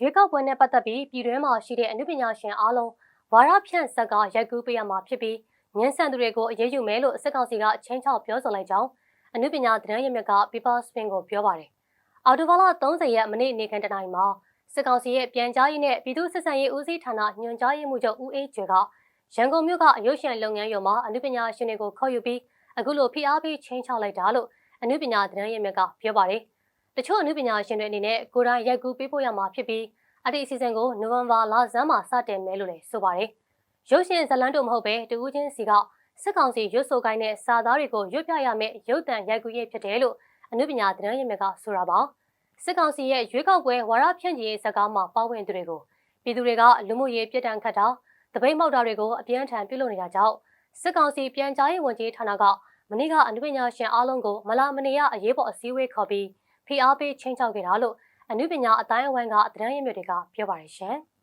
ရွေးကောက်ပွဲနဲ့ပတ်သက်ပြီးပြည်တွင်းမှာရှိတဲ့အမှုပညာရှင်အားလုံးဝါရဖြန့်ဇက်ကရိုက်ကူးပေးရမှာဖြစ်ပြီးငင်းဆန်သူတွေကိုအရေးယူမယ်လို့စစ်ကောင်စီကချင်းချောက်ပြောဆိုလိုက်ကြောင်းအမှုပညာသတင်းရမြစ်က People Spin ကိုပြောပါတယ်။အော်တိုဘာလ30ရက်မနေ့နေ့ကန်တနိုင်မှာစစ်ကောင်စီရဲ့ပြန်ကြားရေးနဲ့ပြည်သူ့စစ်ဆန်ရေးဦးစီးဌာနညွှန်ကြားရေးမှူးချုပ်ဦးအေးကျွေကရန်ကုန်မြို့ကအရုပ်ရှင်လုပ်ငန်းရုံမှာအမှုပညာရှင်တွေကိုခေါ်ယူပြီးအခုလိုဖိအားပေးချင်းချောက်လိုက်တာလို့အမှုပညာသတင်းရမြစ်ကပြောပါတယ်။ တချို့အမှုပညာရှင်တွေအနေနဲ့ကိုယ်တိုင်ရိုက်ကူးပေးဖို့ရမှာဖြစ်ပြီးအဲ့ဒီအစီအစဉ်ကိုနိုဝင်ဘာလဆန်းမှာစတင်မယ်လို့လည်းဆိုပါတယ်။ရုပ်ရှင်ဇလန်းတို့မဟုတ်ပဲတူဦးချင်းစီကစစ်ကောင်စီရွတ်ဆိုကိုင်းတဲ့စာသားတွေကိုရွတ်ပြရမယ့်ရုပ်တံရိုက်ကူးရေးဖြစ်တယ်လို့အမှုပညာသတင်းရင်းမြစ်ကဆိုတာပါ။စစ်ကောင်စီရဲ့ရွေးကောက်ပွဲဝါရဖြန့်ချီရေးစကားမှာပါဝင်သူတွေကိုပြည်သူတွေကလူမှုရေးပြစ်ဒဏ်ခတ်တာတပိတ်မောက်တာတွေကိုအပြင်းထန်ပြုလုပ်နေတာကြောင့်စစ်ကောင်စီပြန်ကြားရေးဝန်ကြီးဌာနကမနေ့ကအမှုပညာရှင်အားလုံးကိုမလာမနေရအရေးပေါ်အစည်းအဝေးခေါ်ပြီး ဖိအားပေးချင်းချောက်ခဲ့တာလို့အနုပညာအတိုင်းအဝိုင်းကသတင်းရင်းမြစ်တွေကပြောပါတယ်ရှင်။